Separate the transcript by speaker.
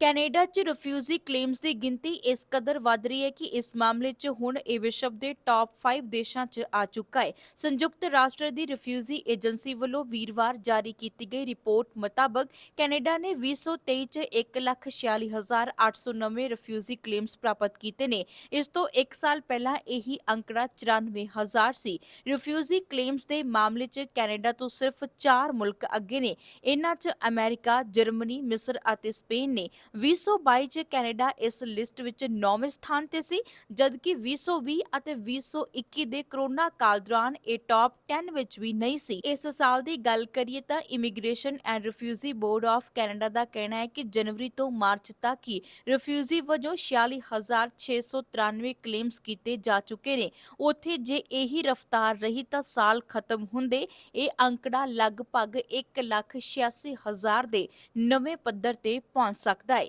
Speaker 1: Canada 'ਚ refugee claims ਦੀ ਗਿਣਤੀ ਇਸ ਕਦਰ ਵੱਧ ਰਹੀ ਹੈ ਕਿ ਇਸ ਮਾਮਲੇ 'ਚ ਹੁਣ ਇਹ ਵਿਸ਼ਵ ਦੇ ਟਾਪ 5 ਦੇਸ਼ਾਂ 'ਚ ਆ ਚੁੱਕਾ ਹੈ। ਸੰਯੁਕਤ ਰਾਸ਼ਟਰ ਦੀ ਰਿਫਿਊਜੀ ਏਜੰਸੀ ਵੱਲੋਂ ਵੀਰਵਾਰ ਜਾਰੀ ਕੀਤੀ ਗਈ ਰਿਪੋਰਟ ਮੁਤਾਬਕ ਕੈਨੇਡਾ ਨੇ 2023 'ਚ 1,46,809 ਰਿਫਿਊਜੀ ਕਲੇਮਸ ਪ੍ਰਾਪਤ ਕੀਤੇ ਨੇ। ਇਸ ਤੋਂ 1 ਸਾਲ ਪਹਿਲਾਂ ਇਹੀ ਅੰਕੜਾ 94000 ਸੀ। ਰਿਫਿਊਜੀ ਕਲੇਮਸ ਦੇ ਮਾਮਲੇ 'ਚ ਕੈਨੇਡਾ ਤੋਂ ਸਿਰਫ 4 ਮੁਲਕ ਅੱਗੇ ਨੇ। ਇਨ੍ਹਾਂ 'ਚ ਅਮਰੀਕਾ ਜਰਮਨੀ ਮਿਸਰ ਅਤੇ ਸਪੇਨ ਨੇ। 2022 ਚ ਕੈਨੇਡਾ ਇਸ ਲਿਸਟ ਵਿੱਚ 9ਵੇਂ ਸਥਾਨ ਤੇ ਸੀ ਜਦਕਿ 2020 ਅਤੇ 2021 ਦੇ ਕੋਰੋਨਾ ਕਾਲ ਦੌਰਾਨ ਇਹ ਟਾਪ 10 ਵਿੱਚ ਵੀ ਨਹੀਂ ਸੀ। ਇਸ ਸਾਲ ਦੀ ਗੱਲ ਕਰੀਏ ਤਾਂ immigration and refugee board of Canada ਦਾ ਕਹਿਣਾ ਹੈ ਕਿ ਜਨਵਰੀ ਤੋਂ ਮਾਰਚ ਤੱਕ ਹੀ ਰਿਫਿਊਜੀ ਵਜੋਂ 46693 ਕਲੇਮਸ ਕੀਤੇ ਜਾ ਚੁੱਕੇ ਨੇ। ਉੱਥੇ ਜੇ ਇਹੀ ਰਫ਼ਤਾਰ ਰਹੀ ਤਾਂ ਸਾਲ ਖਤਮ ਹੁੰਦੇ ਇਹ ਅੰਕੜਾ ਲਗਭਗ 1,86,000 ਦੇ ਨਵੇਂ ਪੱਧਰ ਤੇ ਪਹੁੰਚ ਸਕਦਾ ਹੈ